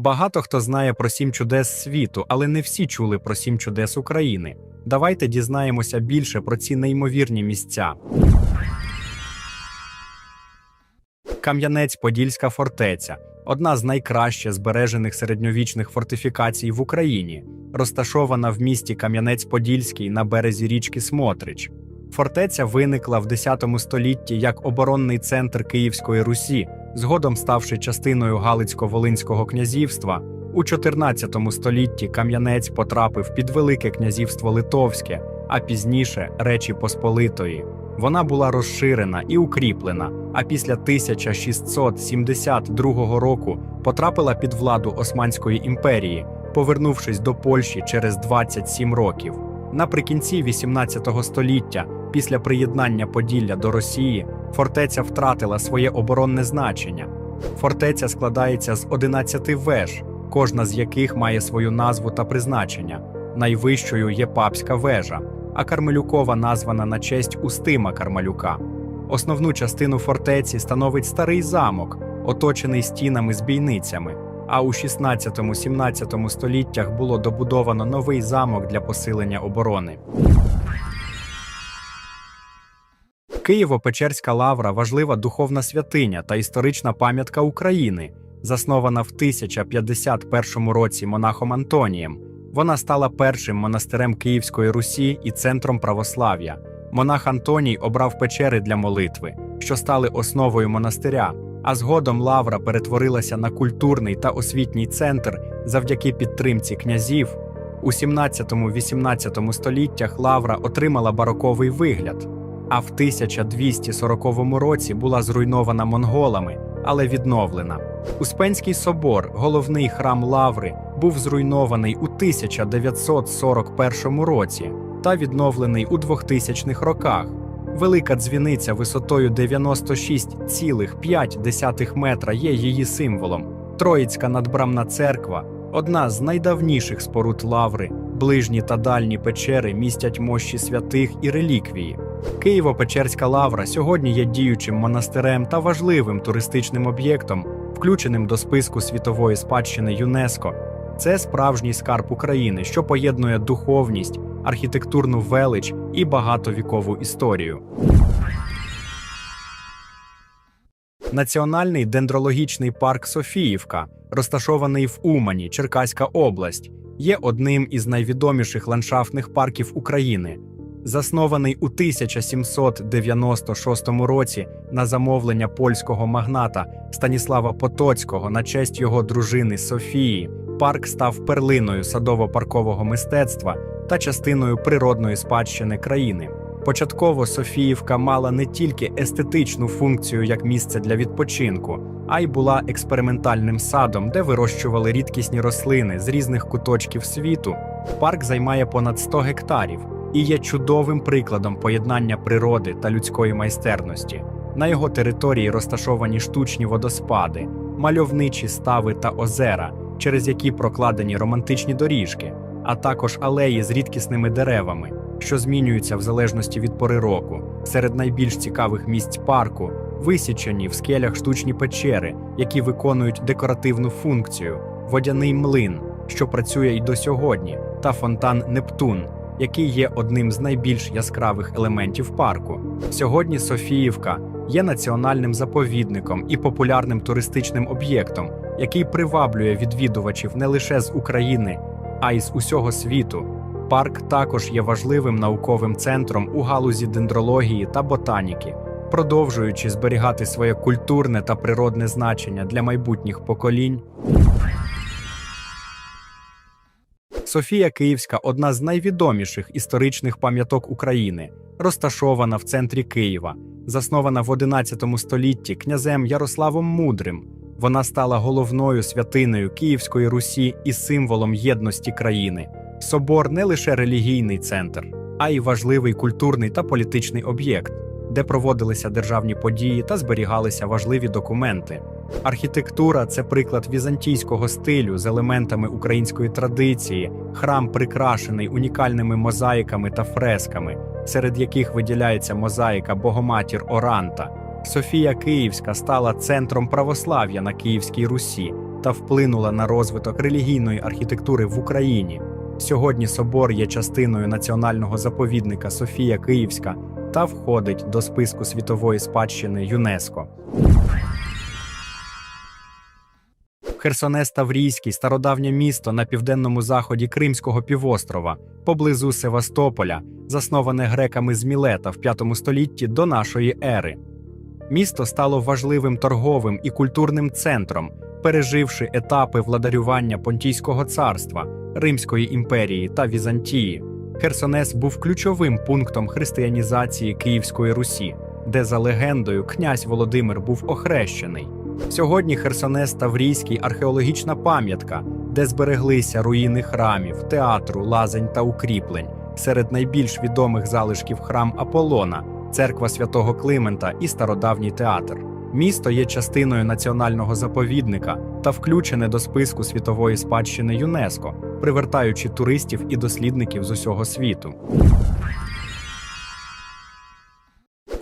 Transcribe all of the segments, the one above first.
Багато хто знає про сім чудес світу, але не всі чули про сім чудес України. Давайте дізнаємося більше про ці неймовірні місця. Кам'янець-Подільська фортеця одна з найкраще збережених середньовічних фортифікацій в Україні, розташована в місті Кам'янець-Подільський на березі річки Смотрич. Фортеця виникла в X столітті як оборонний центр Київської Русі, згодом ставши частиною Галицько-Волинського князівства. У 14 столітті Кам'янець потрапив під Велике князівство Литовське, а пізніше Речі Посполитої. Вона була розширена і укріплена, а після 1672 року потрапила під владу Османської імперії, повернувшись до Польщі через 27 років. Наприкінці 18 століття, після приєднання Поділля до Росії, фортеця втратила своє оборонне значення. Фортеця складається з 11 веж, кожна з яких має свою назву та призначення. Найвищою є папська вежа, а Кармелюкова названа на честь Устима Кармалюка. Основну частину фортеці становить старий замок, оточений стінами з бійницями. А у 16-17 століттях було добудовано новий замок для посилення оборони. Києво-Печерська лавра важлива духовна святиня та історична пам'ятка України, заснована в 1051 році монахом Антонієм. Вона стала першим монастирем Київської Русі і центром православ'я. Монах Антоній обрав печери для молитви, що стали основою монастиря. А згодом лавра перетворилася на культурний та освітній центр завдяки підтримці князів. У 17-18 століттях лавра отримала бароковий вигляд, а в 1240 році була зруйнована монголами, але відновлена. Успенський собор, головний храм лаври, був зруйнований у 1941 році та відновлений у 2000-х роках. Велика дзвіниця висотою 96,5 метра є її символом. Троїцька надбрамна церква одна з найдавніших споруд лаври. Ближні та дальні печери містять мощі святих і реліквії. Києво-Печерська лавра сьогодні є діючим монастирем та важливим туристичним об'єктом, включеним до списку світової спадщини ЮНЕСКО. Це справжній скарб України, що поєднує духовність, архітектурну велич і багатовікову історію. Національний дендрологічний парк Софіївка, розташований в Умані, Черкаська область, є одним із найвідоміших ландшафтних парків України. Заснований у 1796 році на замовлення польського магната Станіслава Потоцького на честь його дружини Софії, парк став перлиною садово-паркового мистецтва та частиною природної спадщини країни. Початково Софіївка мала не тільки естетичну функцію як місце для відпочинку, а й була експериментальним садом, де вирощували рідкісні рослини з різних куточків світу. Парк займає понад 100 гектарів і є чудовим прикладом поєднання природи та людської майстерності. На його території розташовані штучні водоспади, мальовничі стави та озера, через які прокладені романтичні доріжки, а також алеї з рідкісними деревами, що змінюються в залежності від пори року. Серед найбільш цікавих місць парку висічені в скелях штучні печери, які виконують декоративну функцію, водяний млин, що працює й до сьогодні, та фонтан Нептун, який є одним з найбільш яскравих елементів парку. Сьогодні Софіївка є національним заповідником і популярним туристичним об'єктом, який приваблює відвідувачів не лише з України, а й з усього світу. Парк також є важливим науковим центром у галузі дендрології та ботаніки, продовжуючи зберігати своє культурне та природне значення для майбутніх поколінь. Софія Київська одна з найвідоміших історичних пам'яток України, розташована в центрі Києва, заснована в XI столітті князем Ярославом Мудрим. Вона стала головною святиною Київської Русі і символом єдності країни. Собор не лише релігійний центр, а й важливий культурний та політичний об'єкт, де проводилися державні події та зберігалися важливі документи. Архітектура це приклад візантійського стилю з елементами української традиції. Храм прикрашений унікальними мозаїками та фресками, серед яких виділяється мозаїка Богоматір Оранта. Софія Київська стала центром православ'я на Київській Русі, та вплинула на розвиток релігійної архітектури в Україні. Сьогодні собор є частиною національного заповідника Софія Київська та входить до списку світової спадщини ЮНЕСКО. Херсонес Таврійський стародавнє місто на південному заході Кримського півострова, поблизу Севастополя, засноване греками з Мілета в V столітті до нашої ери. Місто стало важливим торговим і культурним центром, переживши етапи владарювання Понтійського царства, Римської імперії та Візантії. Херсонес був ключовим пунктом християнізації Київської Русі, де за легендою князь Володимир був охрещений. Сьогодні Херсонес Таврійський археологічна пам'ятка, де збереглися руїни храмів, театру, лазень та укріплень. Серед найбільш відомих залишків храм Аполлона, церква святого Климента і стародавній театр. Місто є частиною національного заповідника та включене до списку світової спадщини ЮНЕСКО, привертаючи туристів і дослідників з усього світу.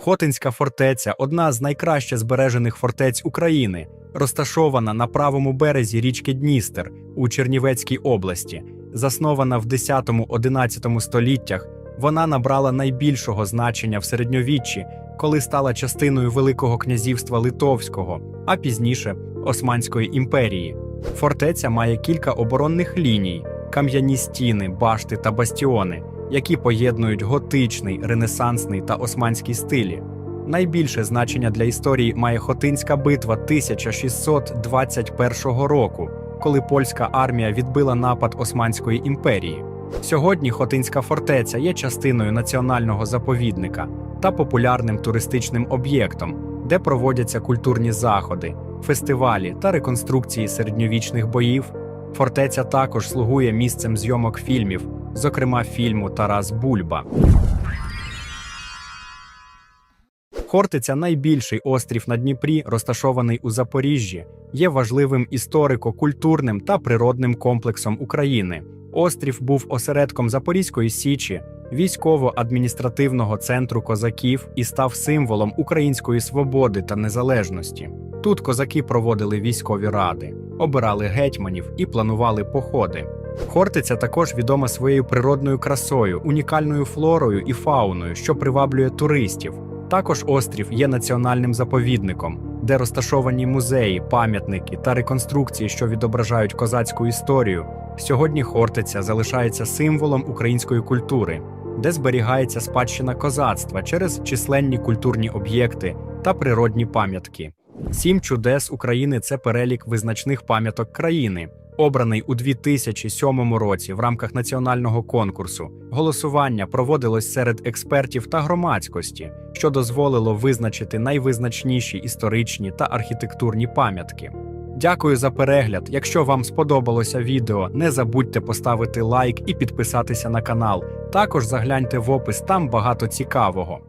Хотинська фортеця одна з найкраще збережених фортець України, розташована на правому березі річки Дністер у Чернівецькій області. Заснована в 10-11 століттях, вона набрала найбільшого значення в середньовіччі, коли стала частиною Великого князівства Литовського, а пізніше Османської імперії. Фортеця має кілька оборонних ліній, кам'яні стіни, башти та бастіони, які поєднують готичний, ренесансний та османський стилі. Найбільше значення для історії має Хотинська битва 1621 року, коли польська армія відбила напад Османської імперії. Сьогодні Хотинська фортеця є частиною національного заповідника та популярним туристичним об'єктом, де проводяться культурні заходи, фестивалі та реконструкції середньовічних боїв. Фортеця також слугує місцем зйомок фільмів, зокрема фільму Тарас Бульба. Хортиця найбільший острів на Дніпрі, розташований у Запоріжжі, є важливим історико-культурним та природним комплексом України. Острів був осередком Запорізької Січі, військово-адміністративного центру козаків і став символом української свободи та незалежності. Тут козаки проводили військові ради, обирали гетьманів і планували походи. Хортиця також відома своєю природною красою, унікальною флорою і фауною, що приваблює туристів. Також острів є національним заповідником, де розташовані музеї, пам'ятники та реконструкції, що відображають козацьку історію. Сьогодні Хортиця залишається символом української культури, де зберігається спадщина козацтва через численні культурні об'єкти та природні пам'ятки. Сім чудес України це перелік визначних пам'яток країни, обраний у 2007 році в рамках національного конкурсу. Голосування проводилось серед експертів та громадськості, що дозволило визначити найвизначніші історичні та архітектурні пам'ятки. Дякую за перегляд. Якщо вам сподобалося відео, не забудьте поставити лайк і підписатися на канал. Також загляньте в опис, там багато цікавого.